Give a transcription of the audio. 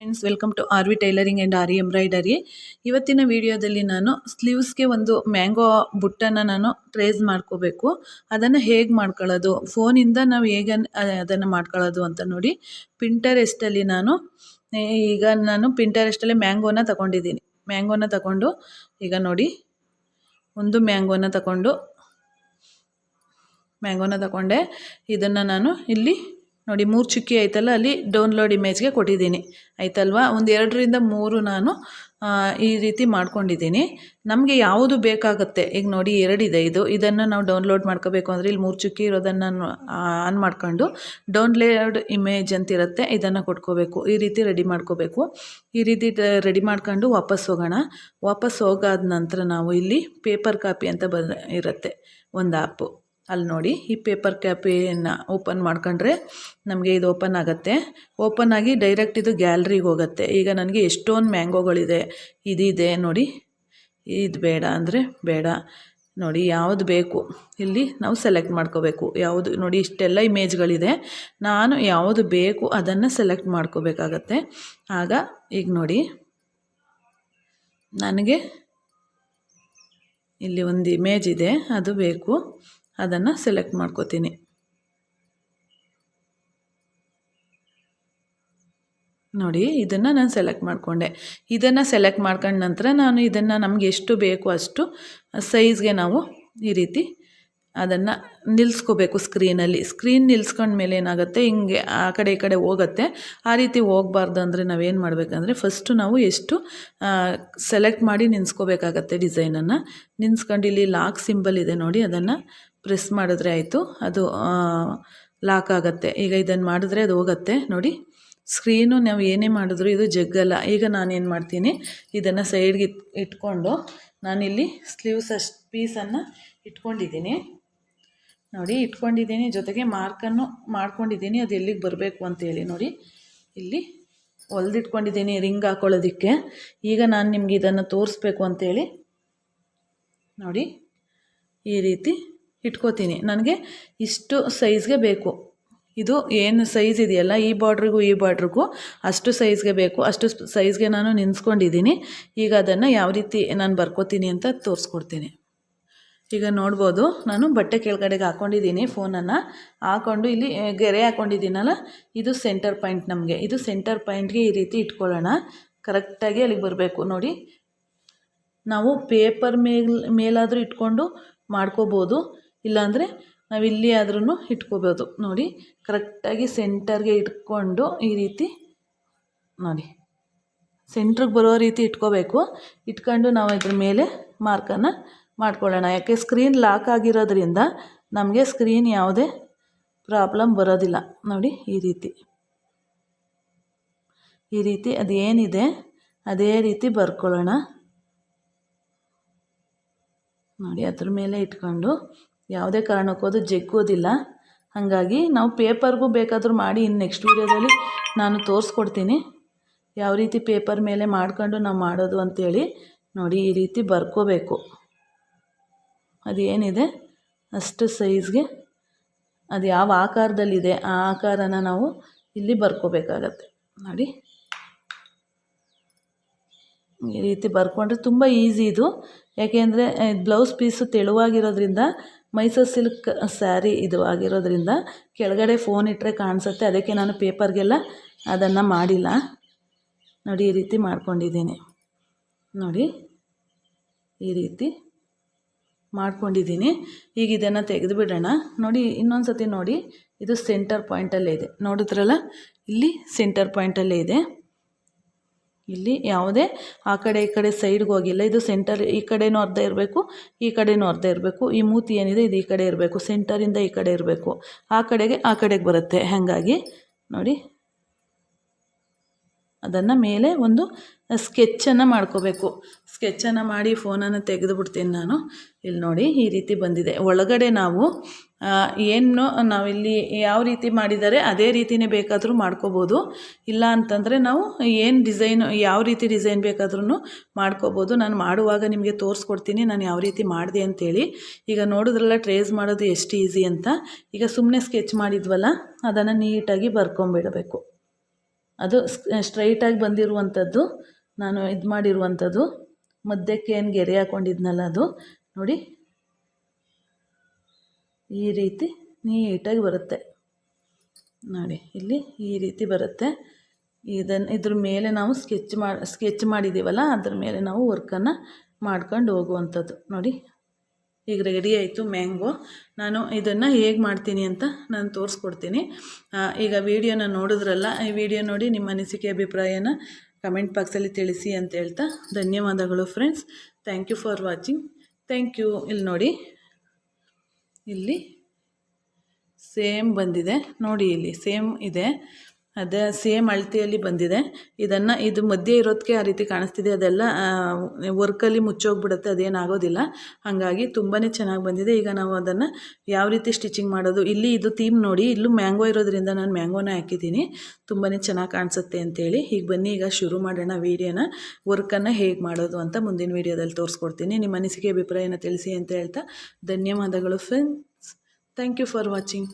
Friends welcome to R V tailoring and R embroidery ಇವತ್ತಿನ ವಿಡಿಯೋದಲ್ಲಿ ನಾನು ಸ್ಲೀವ್ಸ್ಗೆ ಒಂದು ಮ್ಯಾಂಗೋ ಬುಟ್ಟನ್ನು ನಾನು ಟ್ರೇಸ್ ಮಾಡ್ಕೋಬೇಕು. ಅದನ್ನು ಹೇಗೆ ಮಾಡ್ಕೊಳ್ಳೋದು? ಫೋನಿಂದ ನಾವು ಹೇಗೆ ಅದನ್ನು ಮಾಡ್ಕೊಳ್ಳೋದು ಅಂತ ನೋಡಿ ಪಿಂಟರೆಸ್ಟಲ್ಲಿ ನಾನು ಈಗ ನಾನು ಪಿಂಟರೆಸ್ಟಲ್ಲಿ ಮ್ಯಾಂಗೋನ ತಗೊಂಡಿದ್ದೀನಿ. ಮ್ಯಾಂಗೋನ ತಗೊಂಡು, ಈಗ ನೋಡಿ, ಒಂದು ಮ್ಯಾಂಗೋನ ತಗೊಂಡು ಮ್ಯಾಂಗೋನ ತಗೊಂಡೆ. ಇದನ್ನು ನಾನು ಇಲ್ಲಿ ನೋಡಿ, ಮೂರು ಚುಕ್ಕಿ ಆಯ್ತಲ್ಲ ಅಲ್ಲಿ ಡೌನ್ಲೋಡ್ ಇಮೇಜ್ಗೆ ಕೊಟ್ಟಿದ್ದೀನಿ. ಆಯ್ತಲ್ವಾ ಒಂದು ಎರಡರಿಂದ ಮೂರು ನಾನು ಈ ರೀತಿ ಮಾಡ್ಕೊಂಡಿದ್ದೀನಿ. ನಮಗೆ ಯಾವುದು ಬೇಕಾಗುತ್ತೆ? ಈಗ ನೋಡಿ, ಎರಡಿದೆ ಇದು. ಇದನ್ನು ನಾವು ಡೌನ್ಲೋಡ್ ಮಾಡ್ಕೋಬೇಕು ಅಂದರೆ ಇಲ್ಲಿ ಮೂರು ಚುಕ್ಕಿ ಇರೋದನ್ನು ಆನ್ ಮಾಡ್ಕೊಂಡು ಡೌನ್ಲೋಡ್ ಇಮೇಜ್ ಅಂತ ಇರುತ್ತೆ, ಇದನ್ನು ಕೊಟ್ಕೋಬೇಕು. ಈ ರೀತಿ ರೆಡಿ ಮಾಡ್ಕೋಬೇಕು. ಈ ರೀತಿ ರೆಡಿ ಮಾಡ್ಕೊಂಡು ವಾಪಸ್ ಹೋಗೋಣ. ವಾಪಸ್ ಹೋಗಾದ ನಂತರ ನಾವು ಇಲ್ಲಿ ಪೇಪರ್ ಕಾಪಿ ಅಂತ ಬ, ಇರುತ್ತೆ, ಒಂದು ಆ್ಯಪು ಅಲ್ಲಿ ನೋಡಿ ಈ ಪೇಪರ್ ಕ್ಯಾಪಿಯನ್ನು ಓಪನ್ ಮಾಡ್ಕೊಂಡ್ರೆ ನಮಗೆ ಇದು ಓಪನ್ ಆಗುತ್ತೆ. ಓಪನ್ ಆಗಿ ಡೈರೆಕ್ಟ್ ಇದು ಗ್ಯಾಲ್ರಿಗೆ ಹೋಗುತ್ತೆ. ಈಗ ನನಗೆ ಎಷ್ಟೊಂದು ಮ್ಯಾಂಗೋಗಳಿದೆ ಇದಿದೆ ನೋಡಿ. ಇದು ಬೇಡ ಅಂದರೆ ಬೇಡ. ನೋಡಿ ಯಾವುದು ಬೇಕು, ಇಲ್ಲಿ ನಾವು ಸೆಲೆಕ್ಟ್ ಮಾಡ್ಕೋಬೇಕು. ಯಾವುದು ನೋಡಿ ಇಷ್ಟೆಲ್ಲ ಇಮೇಜ್ಗಳಿದೆ ನಾನು ಯಾವುದು ಬೇಕು ಅದನ್ನು ಸೆಲೆಕ್ಟ್ ಮಾಡ್ಕೋಬೇಕಾಗತ್ತೆ. ಆಗ ಈಗ ನೋಡಿ, ನನಗೆ ಇಲ್ಲಿ ಒಂದು ಇಮೇಜ್ ಇದೆ, ಅದು ಬೇಕು. ಅದನ್ನು ಸೆಲೆಕ್ಟ್ ಮಾಡ್ಕೋತೀನಿ. ನೋಡಿ, ಇದನ್ನು ನಾನು ಸೆಲೆಕ್ಟ್ ಮಾಡಿಕೊಂಡೆ. ಇದನ್ನು ಸೆಲೆಕ್ಟ್ ಮಾಡ್ಕೊಂಡ ನಂತರ ನಾನು ಇದನ್ನು ನಮಗೆ ಎಷ್ಟು ಬೇಕು ಅಷ್ಟು ಸೈಜ್ಗೆ ನಾವು ಈ ರೀತಿ ಅದನ್ನು ನಿಲ್ಲಿಸ್ಕೋಬೇಕು ಸ್ಕ್ರೀನಲ್ಲಿ ಸ್ಕ್ರೀನ್ ನಿಲ್ಸ್ಕೊಂಡ್ಮೇಲೆ ಏನಾಗುತ್ತೆ, ಹಿಂಗೆ ಆ ಕಡೆ ಈ ಕಡೆ ಹೋಗುತ್ತೆ. ಆ ರೀತಿ ಹೋಗಬಾರ್ದು ಅಂದರೆ ನಾವೇನು ಮಾಡಬೇಕಂದ್ರೆ ಫಸ್ಟು ನಾವು ಎಷ್ಟು ಸೆಲೆಕ್ಟ್ ಮಾಡಿ ನಿನ್ಸ್ಕೋಬೇಕಾಗತ್ತೆ ಡಿಸೈನನ್ನು ನಿನ್ಸ್ಕೊಂಡು ಇಲ್ಲಿ ಲಾಕ್ ಸಿಂಬಲ್ ಇದೆ ನೋಡಿ, ಅದನ್ನು ಪ್ರೆಸ್ ಮಾಡಿದ್ರೆ ಆಯಿತು. ಅದು ಲಾಕ್ ಆಗುತ್ತೆ. ಈಗ ಇದನ್ನು ಮಾಡಿದ್ರೆ ಅದು ಹೋಗುತ್ತೆ. ನೋಡಿ, ಸ್ಕ್ರೀನು ನಾವು ಏನೇ ಮಾಡಿದ್ರು ಇದು ಜಗ್ಗಲ್ಲ. ಈಗ ನಾನೇನು ಮಾಡ್ತೀನಿ, ಇದನ್ನು ಸೈಡ್ಗೆ ಇಟ್ಕೊಂಡು ನಾನಿಲ್ಲಿ ಸ್ಲೀವ್ಸ್ ಅಷ್ಟು ಪೀಸನ್ನು ಇಟ್ಕೊಂಡಿದ್ದೀನಿ. ನೋಡಿ, ಇಟ್ಕೊಂಡಿದ್ದೀನಿ. ಜೊತೆಗೆ ಮಾರ್ಕನ್ನು ಮಾಡ್ಕೊಂಡಿದ್ದೀನಿ. ಅದು ಎಲ್ಲಿಗೆ ಬರಬೇಕು ಅಂತೇಳಿ ನೋಡಿ. ಇಲ್ಲಿ ಹೊಲ್ದಿಟ್ಕೊಂಡಿದ್ದೀನಿ ರಿಂಗ್ ಹಾಕೊಳ್ಳೋದಕ್ಕೆ. ಈಗ ನಾನು ನಿಮಗೆ ಇದನ್ನು ತೋರಿಸ್ಬೇಕು ಅಂತೇಳಿ ನೋಡಿ, ಈ ರೀತಿ ಇಟ್ಕೋತೀನಿ. ನನಗೆ ಇಷ್ಟು ಸೈಜ್ಗೆ ಬೇಕು. ಇದು ಏನು ಸೈಜ್ ಇದೆಯಲ್ಲ, ಈ ಬಾರ್ಡ್ರಿಗೂ ಈ ಬಾರ್ಡ್ರಿಗೂ ಅಷ್ಟು ಸೈಜ್ಗೆ ಬೇಕು. ಅಷ್ಟು ಸೈಜ್ಗೆ ನಾನು ನಿನ್ಸ್ಕೊಂಡಿದ್ದೀನಿ ಈಗ ಅದನ್ನು ಯಾವ ರೀತಿ ನಾನು ಬರ್ಕೋತೀನಿ ಅಂತ ತೋರಿಸ್ಕೊಡ್ತೀನಿ. ಈಗ ನೋಡ್ಬೋದು, ನಾನು ಬಟ್ಟೆ ಕೆಳಗಡೆಗೆ ಹಾಕ್ಕೊಂಡಿದ್ದೀನಿ ಫೋನನ್ನು ಹಾಕ್ಕೊಂಡು ಇಲ್ಲಿ ಗೆರೆ ಹಾಕ್ಕೊಂಡಿದ್ದೀನಲ್ಲ ಇದು ಸೆಂಟರ್ ಪಾಯಿಂಟ್ ನಮಗೆ. ಇದು ಸೆಂಟರ್ ಪಾಯಿಂಟ್ಗೆ ಈ ರೀತಿ ಇಟ್ಕೊಳ್ಳೋಣ. ಕರೆಕ್ಟಾಗಿ ಅಲ್ಲಿಗೆ ಬರಬೇಕು. ನೋಡಿ, ನಾವು ಪೇಪರ್ ಮೇಲ್, ಮೇಲಾದರೂ ಇಟ್ಕೊಂಡು ಮಾಡ್ಕೋಬೋದು. ಇಲ್ಲಾಂದರೆ ನಾವು ಇಲ್ಲಿ ಆದ್ರೂ ಇಟ್ಕೋಬೋದು. ನೋಡಿ, ಕರೆಕ್ಟಾಗಿ ಸೆಂಟರ್ಗೆ ಇಟ್ಕೊಂಡು ಈ ರೀತಿ ನೋಡಿ, ಸೆಂಟ್ರಿಗೆ ಬರೋ ರೀತಿ ಇಟ್ಕೋಬೇಕು. ಇಟ್ಕೊಂಡು ನಾವು ಇದ್ರ ಮೇಲೆ ಮಾರ್ಕನ್ನು ಮಾಡ್ಕೊಳ್ಳೋಣ. ಯಾಕೆ ಸ್ಕ್ರೀನ್ ಲಾಕ್ ಆಗಿರೋದ್ರಿಂದ ನಮಗೆ ಸ್ಕ್ರೀನ್ ಯಾವುದೇ ಪ್ರಾಬ್ಲಮ್ ಬರೋದಿಲ್ಲ. ನೋಡಿ, ಈ ರೀತಿ. ಈ ರೀತಿ ಅದು ಏನಿದೆ ಅದೇ ರೀತಿ ಬರ್ಕೊಳ್ಳೋಣ. ನೋಡಿ, ಅದ್ರ ಮೇಲೆ ಇಟ್ಕೊಂಡು ಯಾವುದೇ ಕಾರಣಕ್ಕೂ ಅದು ಜಗ್ಗೋದಿಲ್ಲ. ಹಾಗಾಗಿ ನಾವು ಪೇಪರ್ಗೂ ಬೇಕಾದರೂ ಮಾಡಿ ಇನ್ನು ನೆಕ್ಸ್ಟ್ ವೀಡಿಯೋದಲ್ಲಿ ನಾನು ತೋರಿಸ್ಕೊಡ್ತೀನಿ. ಯಾವ ರೀತಿ ಪೇಪರ್ ಮೇಲೆ ಮಾಡ್ಕೊಂಡು ನಾವು ಮಾಡೋದು ಅಂಥೇಳಿ ನೋಡಿ ಈ ರೀತಿ ಬರ್ಕೋಬೇಕು. ಅದು ಏನಿದೆ ಅಷ್ಟು ಸೈಜ್ಗೆ ಅದು ಯಾವ ಆಕಾರದಲ್ಲಿದೆ ಆ ಆಕಾರನ ನಾವು ಇಲ್ಲಿ ಬರ್ಕೋಬೇಕಾಗತ್ತೆ. ನೋಡಿ. ಈ ರೀತಿ ಬರ್ಕೊಂಡ್ರೆ ತುಂಬ ಈಸಿ ಇದು. ಯಾಕೆಂದರೆ ಬ್ಲೌಸ್ ಪೀಸು ತೆಳುವಾಗಿರೋದ್ರಿಂದ ಮೈಸೂರು ಸಿಲ್ಕ್ ಸ್ಯಾರಿ ಇದು ಆಗಿರೋದ್ರಿಂದ ಕೆಳಗಡೆ ಫೋನ್ ಇಟ್ಟರೆ ಕಾಣಿಸುತ್ತೆ. ಅದಕ್ಕೆ ನಾನು ಪೇಪರ್ಗೆಲ್ಲ ಅದನ್ನು ಮಾಡಿಲ್ಲ. ನೋಡಿ, ಈ ರೀತಿ ಮಾಡ್ಕೊಂಡಿದ್ದೀನಿ. ನೋಡಿ, ಈ ರೀತಿ ಮಾಡ್ಕೊಂಡಿದ್ದೀನಿ. ಈಗ ಇದನ್ನು ತೆಗೆದುಬಿಡೋಣ. ನೋಡಿ ಇನ್ನೊಂದು ಸತಿ ನೋಡಿ, ಇದು ಸೆಂಟರ್ ಪಾಯಿಂಟಲ್ಲೇ ಇದೆ. ನೋಡಿದ್ರಲ್ಲ? ಇಲ್ಲಿ ಸೆಂಟರ್ ಪಾಯಿಂಟಲ್ಲೇ ಇದೆ. ಇಲ್ಲಿ ಯಾವುದೇ ಆ ಕಡೆ ಈ ಕಡೆ ಸೈಡ್ಗೆ ಹೋಗಿಲ್ಲ. ಇದು ಸೆಂಟರ್ ಈ ಕಡೆಯೂ ಅರ್ಧ ಇರಬೇಕು, ಈ ಕಡೆಯೂ ಅರ್ಧ ಇರಬೇಕು. ಈ ಮೂತಿ ಏನಿದೆ ಇದು ಈ ಕಡೆ ಇರಬೇಕು. ಸೆಂಟರಿಂದ ಈ ಕಡೆ ಇರಬೇಕು. ಆ ಕಡೆಗೆ ಆ ಕಡೆಗೆ ಬರುತ್ತೆ. ಹಾಗಾಗಿ ನೋಡಿ. ಅದನ್ನು ಮೇಲೆ ಒಂದು ಸ್ಕೆಚ್ಚನ್ನು ಮಾಡ್ಕೋಬೇಕು. ಸ್ಕೆಚ್ಚನ್ನು ಮಾಡಿ ಫೋನನ್ನು ತೆಗೆದು ಬಿಡ್ತೀನಿ ನಾನು. ಇಲ್ಲಿ ನೋಡಿ ಈ ರೀತಿ ಬಂದಿದೆ. ಒಳಗಡೆ ನಾವು ಏನು ನಾವಿಲ್ಲಿ ಯಾವ ರೀತಿ ಮಾಡಿದ್ದಾರೆ ಅದೇ ರೀತಿಯೇ ಬೇಕಾದರೂ ಮಾಡ್ಕೋಬೋದು. ಇಲ್ಲ ಅಂತಂದರೆ ನಾವು ಏನು ಡಿಸೈನ್ ಯಾವ ರೀತಿ ಡಿಸೈನ್ ಬೇಕಾದ್ರೂ ಮಾಡ್ಕೋಬೋದು. ನಾನು ಮಾಡುವಾಗ ನಿಮಗೆ ತೋರಿಸ್ಕೊಡ್ತೀನಿ ನಾನು ಯಾವ ರೀತಿ ಮಾಡಿದೆ ಅಂತೇಳಿ. ಈಗ ನೋಡಿದ್ರಲ್ಲ ಟ್ರೇಸ್ ಮಾಡೋದು ಎಷ್ಟು ಈಸಿ ಅಂತ. ಈಗ ಸುಮ್ಮನೆ ಸ್ಕೆಚ್ ಮಾಡಿದ್ವಲ್ಲ, ಅದನ್ನು ನೀಟಾಗಿ ಬರ್ಕೊಂಬಿಡಬೇಕು. ಅದು ಸ್ಟ್ರೈಟಾಗಿ ಬಂದಿರುವಂಥದ್ದು, ನಾನು ಇದು ಮಾಡಿರುವಂಥದ್ದು. ಮಧ್ಯಕ್ಕೆ ಏನು ಗೆರೆ ಹಾಕೊಂಡಿದ್ನಲ್ಲ ಅದು. ನೋಡಿ. ಈ ರೀತಿ ನೀಟಾಗಿ ಬರುತ್ತೆ. ನೋಡಿ, ಇಲ್ಲಿ ಈ ರೀತಿ ಬರುತ್ತೆ. ಇದನ್ನು ಇದ್ರ ಮೇಲೆ ನಾವು ಸ್ಕೆಚ್ ಮಾಡಿ ಸ್ಕೆಚ್ ಮಾಡಿದ್ದೀವಲ್ಲ ಅದ್ರ ಮೇಲೆ ನಾವು ವರ್ಕನ್ನು ಮಾಡ್ಕೊಂಡು ಹೋಗುವಂಥದ್ದು. ನೋಡಿ ಈಗ ರೆಡಿ ಆಯಿತು ಮ್ಯಾಂಗೋ ನಾನು ಇದನ್ನು ಹೇಗೆ ಮಾಡ್ತೀನಿ ಅಂತ ನಾನು ತೋರಿಸ್ಕೊಡ್ತೀನಿ. ಈಗ ವಿಡಿಯೋನ ನೋಡಿದ್ರಲ್ಲ, ಈ ವಿಡಿಯೋ ನೋಡಿ ನಿಮ್ಮ ಅನಿಸಿಕೆ ಅಭಿಪ್ರಾಯನ ಕಮೆಂಟ್ ಬಾಕ್ಸಲ್ಲಿ ತಿಳಿಸಿ ಅಂತ ಹೇಳ್ತಾ ಧನ್ಯವಾದಗಳು friends thank you for watching thank you ಇಲ್ಲಿ ನೋಡಿ. ಇಲ್ಲಿ ಸೇಮ್ ಬಂದಿದೆ. ನೋಡಿ ಇಲ್ಲಿ ಸೇಮ್ ಇದೆ. ಅದೇ ಸೇಮ್ ಅಳತೆಯಲ್ಲಿ ಬಂದಿದೆ. ಇದನ್ನು ಇದು ಮಧ್ಯೆ ಇರೋದಕ್ಕೆ ಆ ರೀತಿ ಕಾಣಿಸ್ತಿದೆ. ಅದೆಲ್ಲ ವರ್ಕಲ್ಲಿ ಮುಚ್ಚೋಗ್ಬಿಡುತ್ತೆ ಅದೇನಾಗೋದಿಲ್ಲ ಹಾಗಾಗಿ ತುಂಬಾ ಚೆನ್ನಾಗಿ ಬಂದಿದೆ. ಈಗ ನಾವು ಅದನ್ನು ಯಾವ ರೀತಿ ಸ್ಟಿಚಿಂಗ್ ಮಾಡೋದು, ಇಲ್ಲಿ ಇದು ಥೀಮ್ ನೋಡಿ, ಇಲ್ಲೂ ಮ್ಯಾಂಗೋ ಇರೋದ್ರಿಂದ ನಾನು ಮ್ಯಾಂಗೋನ ಹಾಕಿದ್ದೀನಿ. ತುಂಬಾ ಚೆನ್ನಾಗಿ ಕಾಣಿಸುತ್ತೆ ಅಂತೇಳಿ. ಈಗ ಬನ್ನಿ, ಈಗ ಶುರು ಮಾಡೋಣ ವೀಡಿಯೋನ ವರ್ಕನ್ನು ಹೇಗೆ ಮಾಡೋದು ಅಂತ ಮುಂದಿನ ವೀಡಿಯೋದಲ್ಲಿ ತೋರಿಸ್ಕೊಡ್ತೀನಿ. ನಿಮ್ಮ ಅನಿಸಿಕೆ ಅಭಿಪ್ರಾಯನ ತಿಳಿಸಿ ಅಂತ ಹೇಳ್ತಾ ಧನ್ಯವಾದಗಳು friends thank you for watching